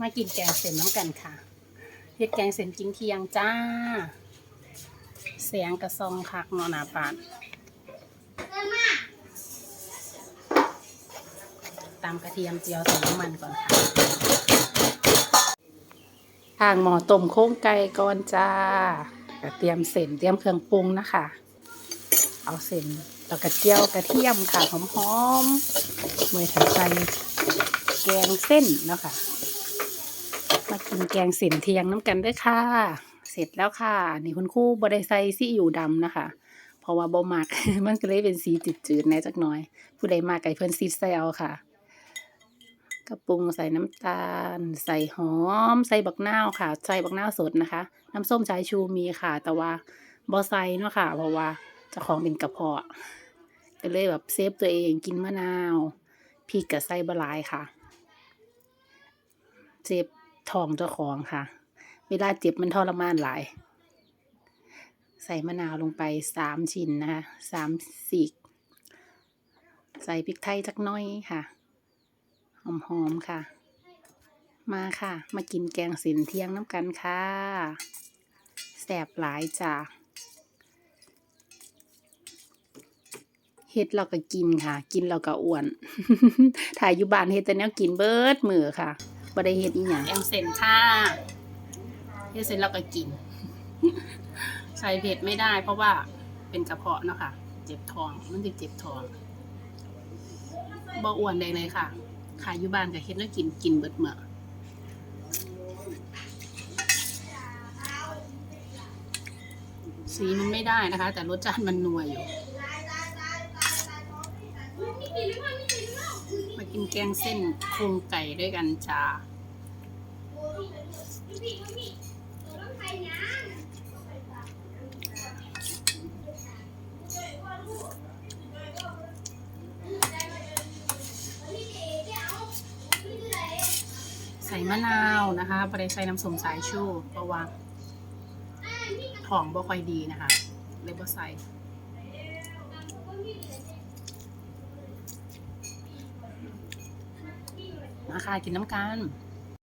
มากินแกงเส้นน้ำกันค่ะเฮ็ดแกงเส้นกินเที่ยงจ้า เสียงกระซองคักนอหนาปานตามกระเทียมเจียวใส่น้ำมันก่อนค่ะทางหมอต้มโค้งไก่ก่อนจ้าก็เตรียมเส้นเตรียมเครื่องปรุงนะคะ เอาเส้นแล้วก็เจียวกระเทียมค่ะหอมๆเมื่อใส่แกงเส้นเนาะค่ะ มากินแกงเส้นเทียงน้ำกันด้วยค่ะ เสร็จแล้วค่ะ นี่คุณครู่บไดใส่ซีอิ๊วดำนะคะ เพราะว่าบ่มัก มันก็เลยเป็นสีจืดๆแน่จักหน่อย ผู้ใดมากไก่เพิ่นซีดใส่เอาค่ะกระปรุงใส่น้ำตาล ใส่หอม ใส่บักนาวค่ะ ใส่บักนาวสดนะคะ น้ำส้มสายชูมีค่ะ แต่ว่าบ่ใส่เนาะค่ะ เพราะว่าจ้าของเป็นกระเพาะก็เลยแบบเซฟตัวเองกินมะนาวพริกกับไส้บะลายค่ะ เจ็บ ท้องเจ้าของค่ะ เวลาเจ็บมันทรมานหลาย ใส่มะนาวลงไปสามชิ้นนะคะสามสีก ใส่พริกไทยจักน้อยค่ะ หอมๆค่ะ มาค่ะ มากินแกงสินเที่ยงน้ำกันค่ะแสบหลายจ้าเฮ็ดเราก็กินค่ะ กินเราก็อ้วน ถ่ายอยู่บ้านเฮ็ดแต่แนวกินเบิดมือค่ะ บ่ได้เฮ็ดอีหยังแกงเส้นค่ะเฮ็ดเสร็จเราก็กิน ใส่เผ็ดไม่ได้เพราะว่าเป็นกระเพาะเนาะค่ะ เจ็บท้องมันจะเจ็บท้องบ่อ้วนใดเลยค่ะ ขายอยู่บ้านก็เฮ็ดแล้วกินกินเบิดเมื้อสีมันไม่ได้นะคะ แต่รสชาติมันนัวอยู่ มากินแกงเส้นโครงไก่ด้วยกันจ้าใส่มะนาวนะคะบริใส่น้ำส้มสายชูเพราะว่าท้องบ่ค่อยดีนะคะ เลยบ่ใส่ มาค่ะกินน้ำกัน